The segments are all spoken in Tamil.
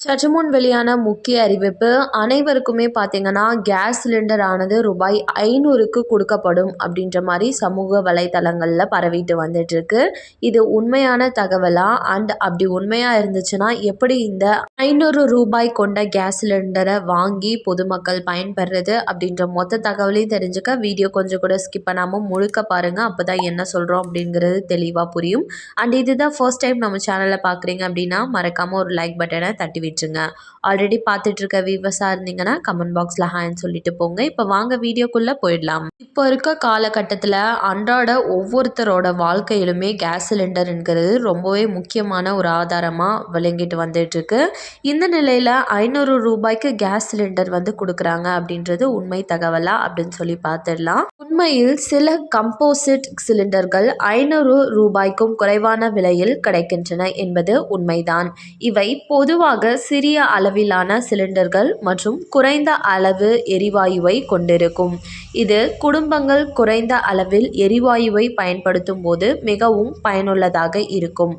சற்று முன் வெளியான முக்கிய அறிவிப்பு அனைவருக்குமே பார்த்தீங்கன்னா கேஸ் சிலிண்டர் ஆனது ரூபாய் ஐநூறுக்கு கொடுக்கப்படும் அப்படின்ற மாதிரி சமூக வலைத்தளங்களில் பரவிட்டு வந்துட்டுருக்கு இது உண்மையான தகவலா? அண்ட் அப்படி உண்மையாக இருந்துச்சுன்னா எப்படி இந்த ஐநூறு ரூபாய் கொண்ட கேஸ் சிலிண்டரை வாங்கி பொதுமக்கள் பயன்பெறது அப்படின்ற மொத்த தகவலையும் தெரிஞ்சுக்க வீடியோ கொஞ்சம் கூட ஸ்கிப் பண்ணாமல் முழுக்க பாருங்கள் அப்போ தான் என்ன சொல்கிறோம் அப்படிங்கிறது தெளிவாக புரியும். அண்ட் இதுதான் ஃபர்ஸ்ட் டைம் நம்ம சேனலை பார்க்குறீங்க அப்படின்னா மறக்காமல் ஒரு லைக் பட்டனை தட்டி விட்டுருங்க. ஆல்ரெடி பார்த்துட்டு இருக்க வியூவர்ஸாக இருந்தீங்கன்னா கமெண்ட் பாக்ஸில் ஹேன்னு சொல்லிட்டு போங்க. இப்போ வாங்க வீடியோக்குள்ளே போயிடலாம். இப்போ இருக்க காலகட்டத்தில் அன்றாட ஒவ்வொருத்தரோட வாழ்க்கையிலுமே கேஸ் சிலிண்டருங்கிறது ரொம்பவே முக்கியமான ஒரு ஆதாரமாக விளங்கிட்டு வந்துட்டுருக்கு இந்த நிலையில் ஐநூறு ரூபாய்க்கு கேஸ் சிலிண்டர் வந்து கொடுக்குறாங்க அப்படின்றது உண்மை தகவலா அப்படின்னு சொல்லி பார்த்துடலாம் உண்மையில் சில கம்போசிட் சிலிண்டர்கள் ஐநூறு ரூபாய்க்கும் குறைவான விலையில் கிடைக்கின்றன என்பது உண்மைதான். இவை பொதுவாக சிறிய அளவிலான சிலிண்டர்கள் மற்றும் குறைந்த அளவு எரிவாயுவை கொண்டிருக்கும். இது குடும்பங்கள் குறைந்த அளவில் எரிவாயுவை பயன்படுத்தும் போது மிகவும் பயனுள்ளதாக இருக்கும்.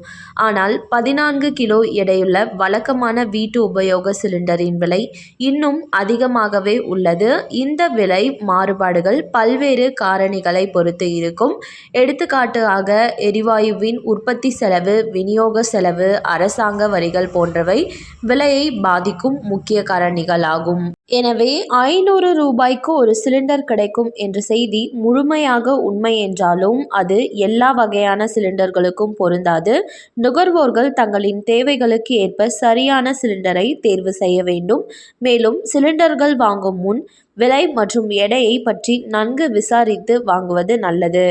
ஆனால் பதினான்கு கிலோ எடையுள்ள வழக்கமான வீட்டு உபயோக சிலிண்டரின் விலை இன்னும் அதிகமாகவே உள்ளது. இந்த விலை மாறுபாடுகள் பல்வேறு காரணிகளை பொறுத்து இருக்கும். எடுத்துக்காட்டாக எரிவாயுவின் உற்பத்தி செலவு விநியோக செலவு அரசாங்க வரிகள் போன்றவை விலையை பாதிக்கும் முக்கிய காரணிகளாகும். எனவே ஐநூறு ரூபாய்க்கு ஒரு சிலிண்டர் கிடைக்கும் என்ற செய்தி முழுமையாக உண்மை என்றாலும் அது எல்லா வகையான சிலிண்டர்களுக்கும் பொருந்தாது. நுகர்வோர்கள் தங்களின் தேவைகளுக்கு ஏற்ப சரியான சிலிண்டரை தேர்வு செய்ய வேண்டும். மேலும் சிலிண்டர்கள் வாங்கும் முன் விலை மற்றும் எடையை பற்றி நன்கு விசாரித்து வாங்குவது நல்லது.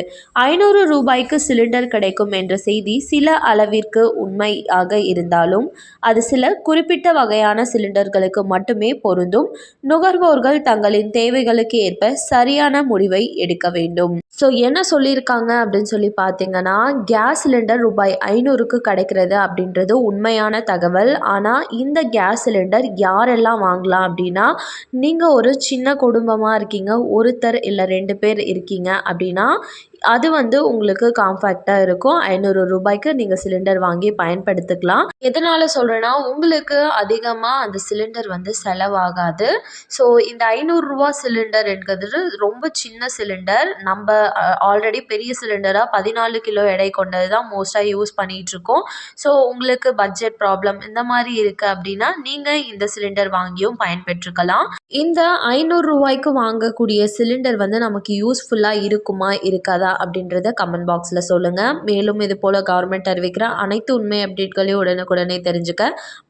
ஐநூறு ரூபாய்க்கு சிலிண்டர் கிடைக்கும் என்ற செய்தி சில அளவிற்கு உண்மையாக இருந்தாலும் அது சில குறிப்பிட்ட வகையான சிலிண்டர்களுக்கு மட்டுமே பொருந்தும். நுகர்வோர்கள் தங்களின் தேவைகளுக்கு ஏற்ப சரியான முடிவை எடுக்க வேண்டும். ஸோ என்ன சொல்லியிருக்காங்க அப்படின்னு சொல்லி பார்த்தீங்கன்னா கேஸ் சிலிண்டர் ரூபாய் ஐநூறுக்கு கிடைக்கிறது அப்படின்றது உண்மையான தகவல். ஆனால் இந்த கேஸ் சிலிண்டர் யாரெல்லாம் வாங்கலாம் அப்படின்னா நீங்கள் ஒரு சின்ன குடும்பமாக இருக்கீங்க? ஒருத்தர் இல்லை ரெண்டு பேர் இருக்கீங்க அப்படின்னா அது வந்து உங்களுக்கு காம்பேக்டாக இருக்கும். ஐநூறு ரூபாய்க்கு நீங்கள் சிலிண்டர் வாங்கி பயன்படுத்திக்கலாம். எதனால் சொல்கிறேன்னா உங்களுக்கு அதிகமாக அந்த சிலிண்டர் வந்து செலவாகாது. ஸோ இந்த ஐநூறுரூவா சிலிண்டர் என்கிறது ரொம்ப சின்ன சிலிண்டர் நம்ம ஆல்ரெடி பெரிய சிலிண்டராக பதினாலு கிலோ எடை கொண்டது தான் மோஸ்ட்டாக யூஸ் பண்ணிகிட்ருக்கோம் ஸோ உங்களுக்கு பட்ஜெட் ப்ராப்ளம் இந்த மாதிரி இருக்குது அப்படின்னா நீங்கள் இந்த சிலிண்டர் வாங்கியும் பயன்பெற்றுக்கலாம். இந்த ஐநூறு ரூபாய்க்கு வாங்கக்கூடிய சிலிண்டர் வந்து நமக்கு யூஸ்ஃபுல்லாக இருக்குமா இருக்காதா அப்படின்றத கமெண்ட் பாக்ஸில் சொல்லுங்கள் மேலும் இது போல் கவர்மெண்ட் அறிவிக்கிற அனைத்து உண்மை அப்டேட்களையும் உடனுக்குடனே தெரிஞ்சுக்க.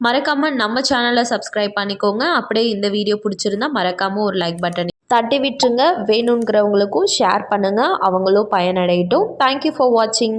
மறக்காமல் நம்ம சேனலை சப்ஸ்கிரைப் பண்ணிக்கோங்க. அப்படியே இந்த வீடியோ பிடிச்சிருந்தா மறக்காமல் ஒரு லைக் பட்டன் தட்டி விட்டுருங்க. வேணுங்கிறவங்களுக்கும் ஷேர் பண்ணுங்கள் அவங்களும் பயனடையட்டும். தேங்க்யூ ஃபார் வாட்சிங்